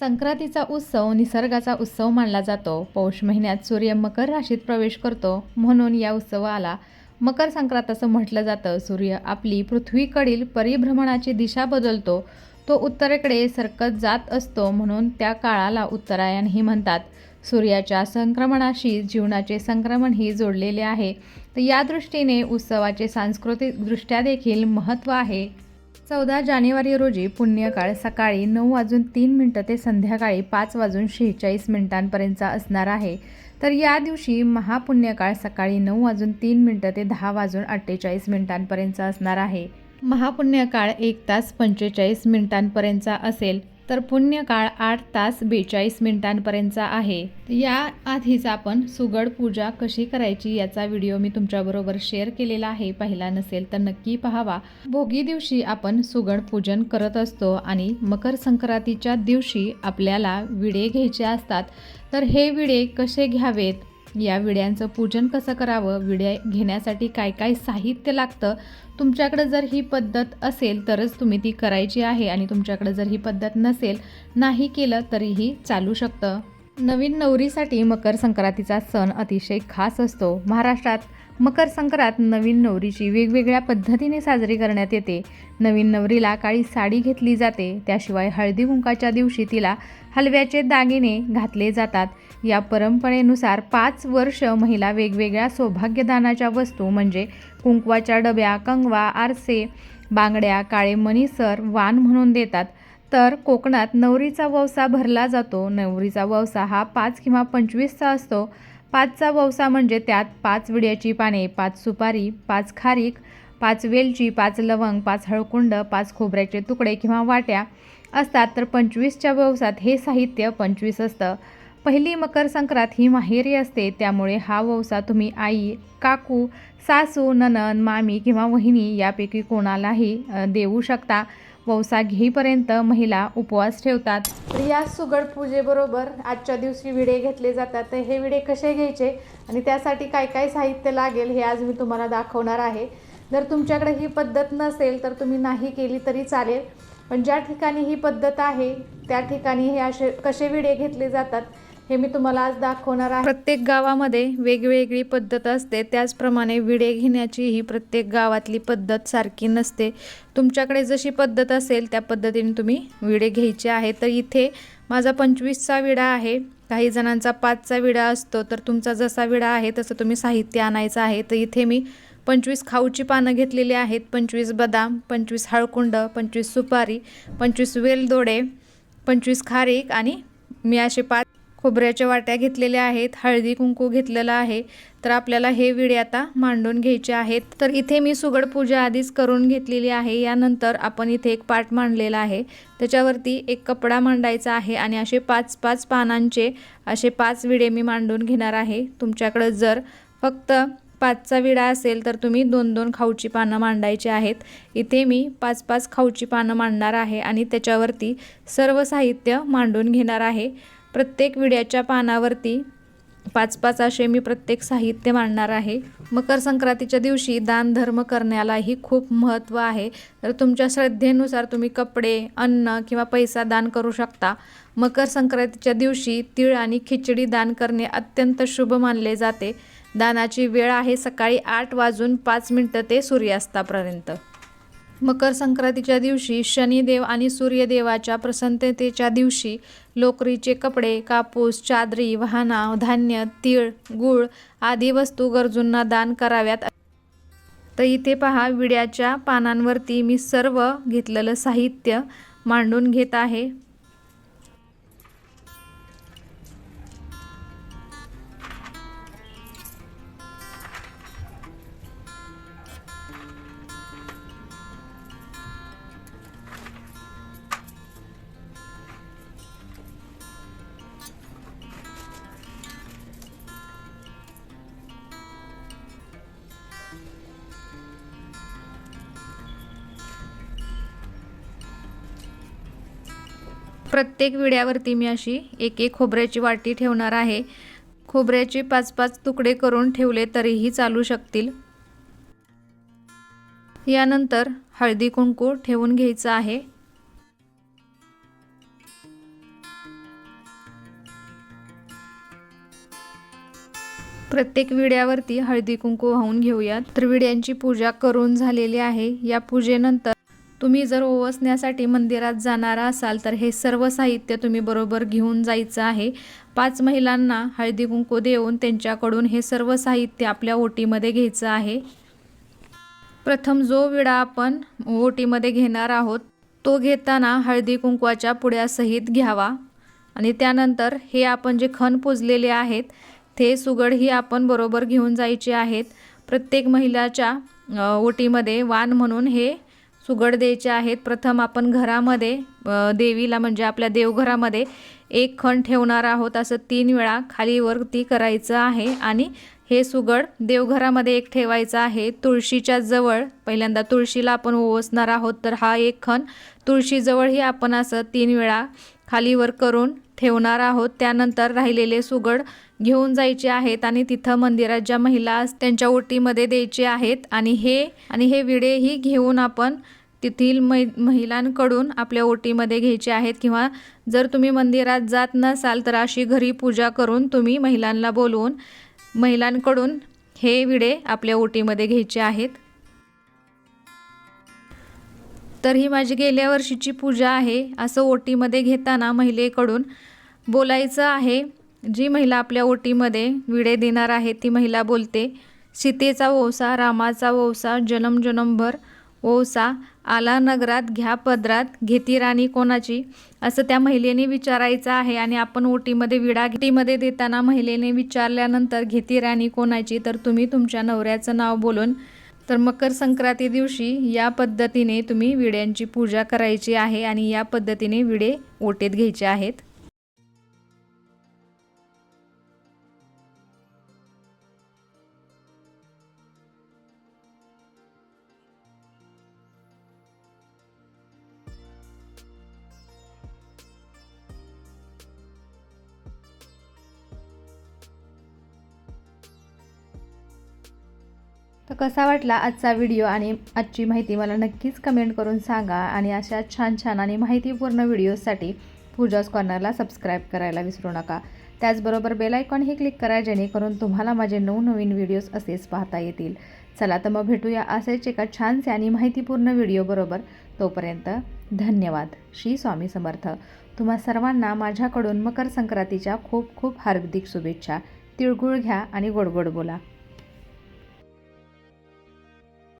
संक्रांतीचा उत्सव निसर्गाचा उत्सव मानला जातो. पौष महिन्यात सूर्य मकर राशीत प्रवेश करतो. म्हणून या उत्सवाला मकर संक्रांत असं म्हटलं जातं. सूर्य आपली पृथ्वीकडील परिभ्रमणाची दिशा बदलतो. तो उत्तरेकडे सरकत जात असतो. म्हणून त्या काळाला उत्तरायणही म्हणतात. सूर्याच्या संक्रमणाशी जीवनाचे संक्रमणही जोडलेले आहे. तर या दृष्टीने उत्सवाचे सांस्कृतिकदृष्ट्या देखील महत्त्व आहे. चौदा जानेवारी रोजी पुण्यकाळ सकाळी नऊ वाजून तीन मिनटं ते संध्याकाळी पाच वाजून शेहेचाळीस मिनिटांपर्यंतचा असणार आहे. तर या दिवशी महापुण्यकाळ सकाळी नऊ वाजून तीन मिनटं ते दहा वाजून अठ्ठेचाळीस मिनिटांपर्यंतचा असणार आहे. महापुण्यकाळ एक तास पंचेचाळीस मिनिटांपर्यंतचा असेल. तर पुण्यकाळ आठ तास बेचाळीस मिनिटांपर्यंतचा आहे. या आधीच आपण सुगड पूजा कशी करायची याचा व्हिडिओ मी तुमच्याबरोबर शेअर केलेला आहे. पाहिला नसेल तर नक्की पाहावा. भोगी दिवशी आपण सुगड पूजन करत असतो आणि मकर संक्रांतीच्या दिवशी आपल्याला विडे घ्यायचे असतात. तर हे विडे कसे घ्यावेत? या विड्यांचं पूजन कसं करावं? विड्या घेण्यासाठी काय काय साहित्य लागतं? तुमच्याकडे जर ही पद्धत असेल तरच तुम्ही ती करायची आहे आणि तुमच्याकडे जर ही पद्धत नसेल नाही केलं तरीही चालू शकतं. नवीन नवरीसाठी मकर संक्रांतीचा सण अतिशय खास असतो. महाराष्ट्रात मकर संक्रांत नवीन नवरीची वेगवेगळ्या पद्धतीने साजरी करण्यात येते. नवीन नवरीला काळी साडी घेतली जाते. त्याशिवाय हळदी कुंकाच्या दिवशी तिला हलव्याचे दागिने घातले जातात. या परंपरेनुसार पाच वर्ष महिला वेगवेगळ्या सौभाग्यदानाच्या वस्तू म्हणजे कुंकवाच्या डब्या कंगवा आरसे बांगड्या काळे मणीसर वाण म्हणून देतात. तर कोकणात नवरीचा ववसा भरला जातो. नवरीचा ववसा हा पाच किंवा पंचवीसचा असतो. पाचचा ववसा म्हणजे त्यात पाच विड्याची पाने पाच सुपारी पाच खारीक पाच वेलची पाच लवंग पाच हळकुंड पाच खोबऱ्याचे तुकडे किंवा वाट्या असतात. तर पंचवीसच्या ववसात हे साहित्य पंचवीस असतं. पहिली मकर संक्रांत ही माहेरी असते. त्यामुळे हा ववसा तुम्ही आई काकू सासू ननन मामी किंवा वहिनी यापैकी कोणालाही देऊ शकता. ववसा घेईपर्यंत महिला उपवास ठेवतात. तर या सुगड पूजेबरोबर आजच्या दिवशी विडे घेतले जातात. तर हे विडे कसे घ्यायचे आणि त्यासाठी काय काय साहित्य लागेल हे आज मी तुम्हाला दाखवणार आहे. जर तुमच्याकडे ही पद्धत नसेल तर तुम्ही नाही केली तरी चालेल. पण ज्या ठिकाणी ही पद्धत आहे त्या ठिकाणी हे असे कसे विडे घेतले जातात हे मी तुम्हाला आज दाखवणार आहे. प्रत्येक गावामध्ये वेगवेगळी पद्धत असते. त्याचप्रमाणे विडे घेण्याची ही प्रत्येक गावातली पद्धत सारखी नसते. तुमच्याकडे जशी पद्धत असेल त्या पद्धतीने तुम्ही विडे घ्यायचे आहे तर इथे माझा पंचवीसचा विडा आहे. काही जणांचा पाचचा विडा असतो. तर तुमचा जसा विडा आहे तसं तुम्ही साहित्य आणायचं आहे. तर इथे मी पंचवीस खाऊची पानं घेतलेली आहेत. पंचवीस बदाम पंचवीस हळकुंड पंचवीस सुपारी पंचवीस वेलदोडे पंचवीस खारीक आणि मी असे पाच खोबऱ्याच्या वाट्या घेतलेल्या आहेत हळदी कुंकू घेतलेलं आहे. तर आपल्याला हे विडे आता मांडून घ्यायचे आहेत. तर इथे मी सुगड पूजा आधीच करून घेतलेली आहे. यानंतर आपण इथे एक पाट मांडलेला आहे. त्याच्यावरती एक कपडा मांडायचा आहे आणि असे पाच पाच पानांचे असे पाच विडे मी मांडून घेणार आहे. तुमच्याकडं जर फक्त पाचचा विडा असेल तर तुम्ही दोन दोन खाऊची पानं मांडायची आहेत. इथे मी पाच पाच खाऊची पानं मांडणार आहे आणि त्याच्यावरती सर्व साहित्य मांडून घेणार आहे. प्रत्येक विड्याच्या पानावरती पाच पाच असे मी प्रत्येक साहित्य मांडणार आहे. मकर संक्रांतीच्या दिवशी दान धर्म करण्यालाही खूप महत्त्व आहे. तर तुमच्या श्रद्धेनुसार तुम्ही कपडे अन्न किंवा पैसा दान करू शकता. मकर संक्रांतीच्या दिवशी तीळ आणि खिचडी दान करणे अत्यंत शुभ मानले जाते. दानाची वेळ आहे सकाळी आठ वाजून पाच मिनटं ते सूर्यास्तापर्यंत. मकर संक्रांतीच्या दिवशी शनिदेव आणि सूर्यदेवाच्या प्रसन्नतेच्या दिवशी लोकरीचे कपडे कापूस चादरी वाहना धान्य तीळ गूळ आदी वस्तू गरजूंना दान कराव्यात. तर इथे पहा विड्याच्या पानांवरती मी सर्व घेतलेलं साहित्य मांडून घेत आहे. प्रत्येक विड्यावरती मी अशी एक एक खोबऱ्याची वाटी ठेवणार आहे. खोबऱ्याचे पाच पाच तुकडे करून ठेवले तरीही चालू शकतील. यानंतर हळदी कुंकू ठेवून घ्यायचं आहे. प्रत्येक विड्यावरती हळदी कुंकू वाहून घेऊयात. त्रिविड्यांची पूजा करून झालेली आहे. या पूजेनंतर तुम्ही जर ओवसण्यासाठी मंदिरात जाणार असाल तर हे सर्व साहित्य तुम्ही बरोबर घेऊन जायचं आहे. पाच महिलांना हळदी कुंकू देऊन त्यांच्याकडून हे सर्व साहित्य आपल्या ओटीमध्ये घ्यायचं आहे. प्रथम जो विडा आपण ओटीमध्ये घेणार आहोत तो घेताना हळदी कुंकवाच्या पुड्यासहित घ्यावा. आणि त्यानंतर हे आपण जे खण पुजलेले आहेत ते सुगड ही आपण बरोबर घेऊन जायचे आहेत. प्रत्येक महिलाच्या ओटीमध्ये वाण म्हणून हे सुगड द्यायचे आहेत. प्रथम आपण घरामध्ये देवीला म्हणजे आपल्या देवघरामध्ये एक खण ठेवणार आहोत. असं तीन वेळा खालीवर ती करायचं आहे आणि हे सुगड देवघरामध्ये एक ठेवायचं आहे. तुळशीच्या जवळ पहिल्यांदा तुळशीला आपण ओवसणार आहोत तर हा एक खण तुळशीजवळही आपण असं तीन वेळा खालीवर करून ठेवणार आहोत. त्यानंतर राहिलेले सुगड घेऊन जायचे आहेत आणि तिथं मंदिरात ज्या महिला त्यांच्या ओटीमध्ये द्यायचे आहेत आणि हे आणि हे विडेही घेऊन आपण तेथील मै महिलांकडून आपल्या ओटीमध्ये घ्यायचे आहेत. किंवा जर तुम्ही मंदिरात जात नसाल तर अशी घरी पूजा करून तुम्ही महिलांना बोलवून महिलांकडून हे विडे आपल्या ओटीमध्ये घ्यायचे आहेत. तर ही माझी गेल्या वर्षीची पूजा आहे. असं ओटीमध्ये घेताना महिलेकडून बोलायचं आहे. जी महिला आपल्या ओटीमध्ये विडे देणार आहे ती महिला बोलते सीतेचा ओसा रामाचा ओसा जनम जनमभर ओसा आला नगरात घ्या पदरात घेती राणी कोणाची? असं त्या महिलेने विचारायचं आहे आणि आपण ओटीमध्ये विडा घेटीमध्ये देताना महिलेने विचारल्यानंतर घेती राणी कोणाची? तर तुम्ही तुमच्या नवऱ्याचं नाव बोलून तर मकर संक्रांती दिवशी या पद्धतीने तुम्ही विड्यांची पूजा करायची आहे आणि या पद्धतीने विडे ओटेत घ्यायचे आहेत. तर कसा वाटला आजचा व्हिडिओ आणि आजची माहिती मला नक्कीच कमेंट करून सांगा आणि अशा छान छान आणि माहितीपूर्ण व्हिडिओसाठी पूजाज कॉर्नरला सबस्क्राईब करायला विसरू नका. त्याचबरोबर बेल आयकॉनही क्लिक करा जेणेकरून तुम्हाला माझे नवनवीन व्हिडिओज असेच पाहता येतील. चला तर मग भेटूया असेच एका छानसे आणि माहितीपूर्ण व्हिडिओबरोबर तोपर्यंत धन्यवाद. श्री स्वामी समर्थ. तुम्हा सर्वांना माझ्याकडून मकर संक्रांतीच्या खूप खूप हार्दिक शुभेच्छा. तिळगुळ घ्या आणि गोडगोड बोला.